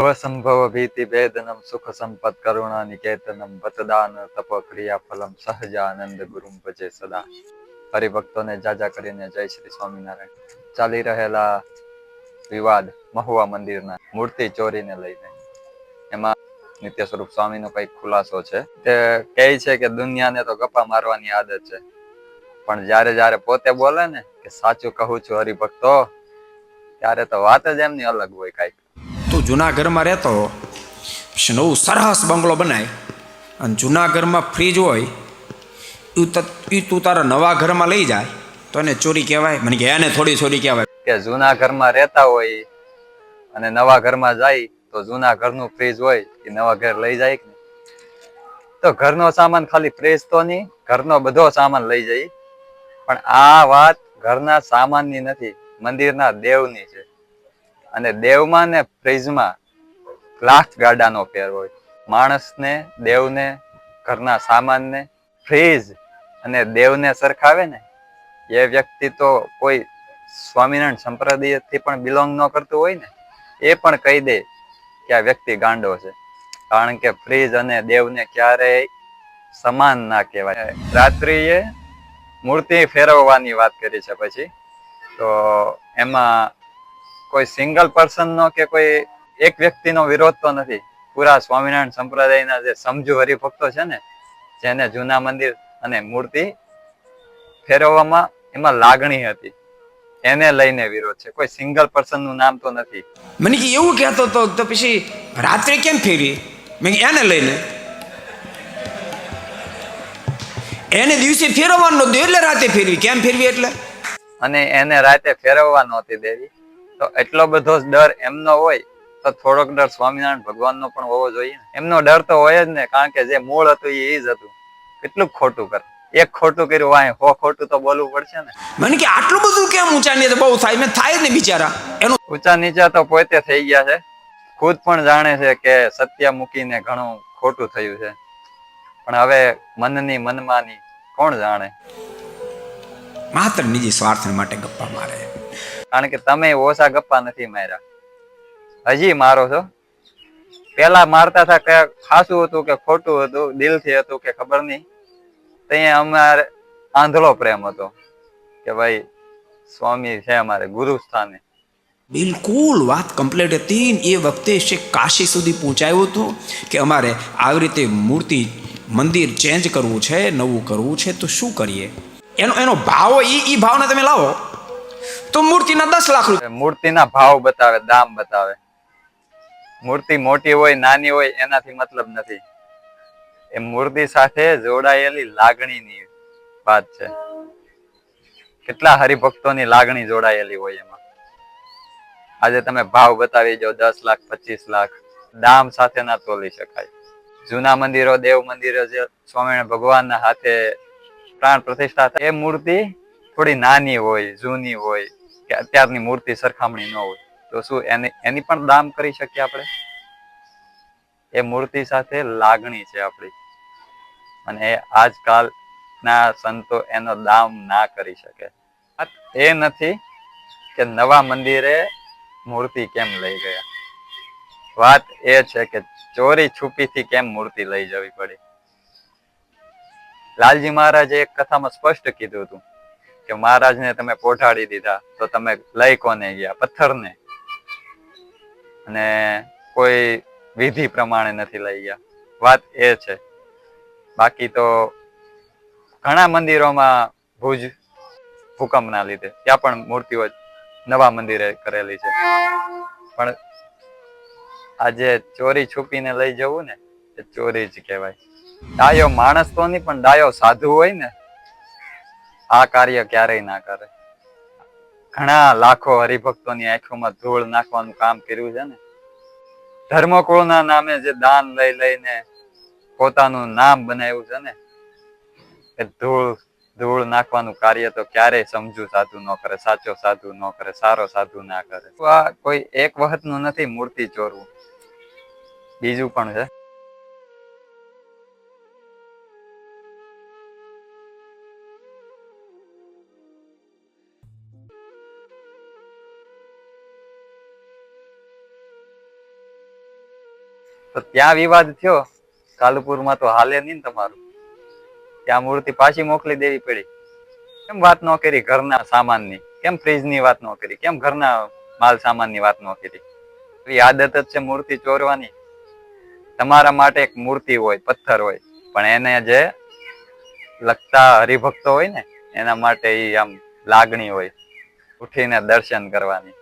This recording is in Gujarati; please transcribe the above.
ભવસંભવ ભીતિ ભેદનમ સુખ સંપત કરુણા નિકેતનમ વતદાન તપ ક્રિયા ફલમ સહજાનંદ ગુરુમ ભજે સદા હરિભક્તોને જાજા કરીને જય શ્રી સ્વામિનારાયણ ચાલી રહેલા વિવાદ મહુવા મંદિરના મૂર્તિ ચોરીને લઈને એમાં નિત્ય સ્વરૂપ સ્વામીનો કઈ ખુલાસો છે. તે કહે છે કે દુનિયાને તો ગપ્પા મારવાની આદત છે. પણ જ્યારે જ્યારે પોતે બોલે ને કે સાચું કહું છું હરિભક્તો, ત્યારે તો વાત જ એમની અલગ હોય કાંઈક. તું જૂના ઘરમાં રહેતો પછી નવું સરસ બંગલો બનાય. અને જૂના ઘરમાં ફ્રીજ હોય ત તું તારા નવા ઘરમાં લઈ જાય. તો એને ચોરી કહેવાય. મને કે એને થોડી ચોરી કહેવાય. કે જૂના ઘરમાં રહેતા હોય અને નવા ઘરમાં જાય, તો જૂના ઘરનું ફ્રીજ હોય, એ નવા ઘર લઈ જાય તો ઘરનો સામાન ખાલી ફ્રીજ તો નહીં, ઘરનો બધો સામાન લઈ જાય. પણ આ વાત ઘરના સામાનની નથી, મંદિરના દેવની છે. અને દેવમાં ને ફ્રીજમાં લાખ ગાડાનો ફેર હોય. માણસને, દેવને, ઘરના સામાનને ફ્રીજ અને દેવને સરખાવે ને, એ વ્યક્તિ તો કોઈ સ્વામિનારાયણ સંપ્રદાયથી પણ બિલોંગ ન કરતું હોય ને, એ પણ કહી દે કે આ વ્યક્તિ ગાંડો છે. કારણ કે ફ્રીજ અને દેવને ક્યારેય સમાન ના કહેવાય. રાત્રિએ મૂર્તિ ફેરવવાની વાત કરી છે પછી. તો એમાં કોઈ સિંગલ પર્સનનો કે કોઈ એક વ્યક્તિનો વિરોધ તો નથી. પૂરા સ્વામિનારાયણ સંપ્રદાયના જે સમજુ હરિભક્તો છે ને જેને જૂના મંદિર અને મૂર્તિ ફેરવવામાં એમાં લાગણી હતી. એને લઈને વિરોધ છે. કોઈ સિંગલ પર્સનનું નામ તો નથી. મને કે એવું કહેતો હતો તો પછી રાત્રે કેમ ફેરવી? મેં એને લઈને. એને દિવસે ફેરવવાનું એટલે રાતે ફેરવી. કેમ ફેરવી એટલે? અને એને રાતે ફેરવવા નહોતી દેવી. તો એટલો બધો ડર એમનો હોય તો થોડોક ડર સ્વામિનારાયણ ભગવાનનો પણ હોવો જોઈએ. એમનો ડર તો હોય જ ને કારણ કે જે મૂળ હતું એ જ હતું. કેટલું ખોટું કર. એક ખોટું કર્યું વાય હો ખોટું તો બોલવું પડશે ને. મને કે આટલું બધું કેમ ઊંચા નીચે? બહુ થાય મેં થાય ને બિચારા. એનું ઊંચા નીચા તો પોતે થઈ ગયા છે. ખુદ પણ જાણે છે કે સત્ય મૂકીને ઘણું ખોટું થયું છે. પણ હવે મનની મનમાની કોણ જાણે? માત્ર નિજી સ્વાર્થ માટે ગપ્પા મારે. કારણ કે તમે ઓછા ગપ્પા નથી માર્યા. હજી મારો છો. પેલા મારતા હતા કે ખાસું હતું કે ખોટું હતું, દિલથી હતું કે ખબર નહીં. ત્યાં અમારે આંધળો પ્રેમ હતો કે ભાઈ, સ્વામી છે અમારે ગુરુ સ્થાને. બિલકુલ વાત કમ્પ્લીટ હતી. એ વખતે શેખ કાશી સુધી પહોંચાયું હતું કે અમારે આવી રીતે મૂર્તિ, મંદિર ચેન્જ કરવું છે, નવું કરવું છે, તો શું કરીએ? એનો એનો ભાવ, એ એ ભાવને તમે લાવો. તો મૂર્તિના દસ લાખ રૂપિયા મૂર્તિના ભાવ બતાવે, દામ બતાવે. મૂર્તિ મોટી હોય, નાની હોય, એનાથી મતલબ નથી. એ મૂર્તિ સાથે જોડાયેલી લાગણીની વાત છે. કેટલા હરિભક્તોની લાગણી જોડાયેલી હોય એમાં. આજે તમે ભાવ બતાવી જાઓ દસ લાખ, પચીસ લાખ. દામ સાથે ના તોલી શકાય. જૂના મંદિરો, દેવ મંદિરો જે સ્વામિનારાયણ ભગવાનના હાથે પ્રાણ પ્રતિષ્ઠા એ મૂર્તિ થોડી નાની હોય, જૂની હોય, કે અત્યારની મૂર્તિ સરખામણી ન હોય, તો શું એને, એની પણ દામ કરી શકીએ આપણે? એ મૂર્તિ સાથે લાગણી છે આપણી. અને એ આજકાલના સંતો એનો દામ ના કરી શકે. એ નથી કે નવા મંદિરે મૂર્તિ કેમ લઈ ગયા? વાત એ છે કે ચોરી છુપીથી કેમ મૂર્તિ લઈ જવી પડી? લાલજી મહારાજે એક કથામાં સ્પષ્ટ કીધું હતું. કે મહારાજને તમે પોઢાડી દીધા, તો તમે લઈ કોને ગયા? પથ્થરને? અને કોઈ વિધિ પ્રમાણે નથી લઈ ગયા. વાત એ છે. બાકી તો ઘણા મંદિરોમાં ભુજ ભૂકંપના લીધે. ત્યાં પણ મૂર્તિઓ નવા મંદિરે કરેલી છે. પણ આજે ચોરી છુપીને લઈ જવું ને, એ ચોરી જ કહેવાય. ડાયો માણસ તો નહીં, પણ ડાયો સાધુ હોય ને આ કાર્ય ક્યારેય ના કરે. ઘણા લાખો હરિભક્તોની આંખોમાં ધૂળ નાખવાનું કામ કર્યું છે ને? ધર્મકુળના નામે જે દાન લઈ લઈને પોતાનું નામ બનાવ્યું છે ને? એ ધૂળ ધૂળ નાખવાનું કાર્ય તો ક્યારેય સમજુ સાધુ ન કરે, સાચો સાધુ ન કરે, સારો સાધુ ના કરે. આ કોઈ એક વખતનું નથી મૂર્તિ ચોરવું. બીજું પણ છે. તો ત્યાં વિવાદ થયો. કાલુપુરમાં તો હાલે નહીં ને તમારું. ત્યાં મૂર્તિ પાછી મોકલી દેવી પડી. કેમ વાત ન કરી ઘરના સામાનની? કેમ ફ્રીજની વાત ન કરી? કેમ ઘરના માલ સામાનની વાત ન કરી? એવી આદત જ છે મૂર્તિ ચોરવાની. તમારા માટે એક મૂર્તિ હોય, પથ્થર હોય, પણ એને જે લગતા હરિભક્તો હોય ને, એના માટે એ આમ લાગણી હોય. ઉઠીને દર્શન કરવાની.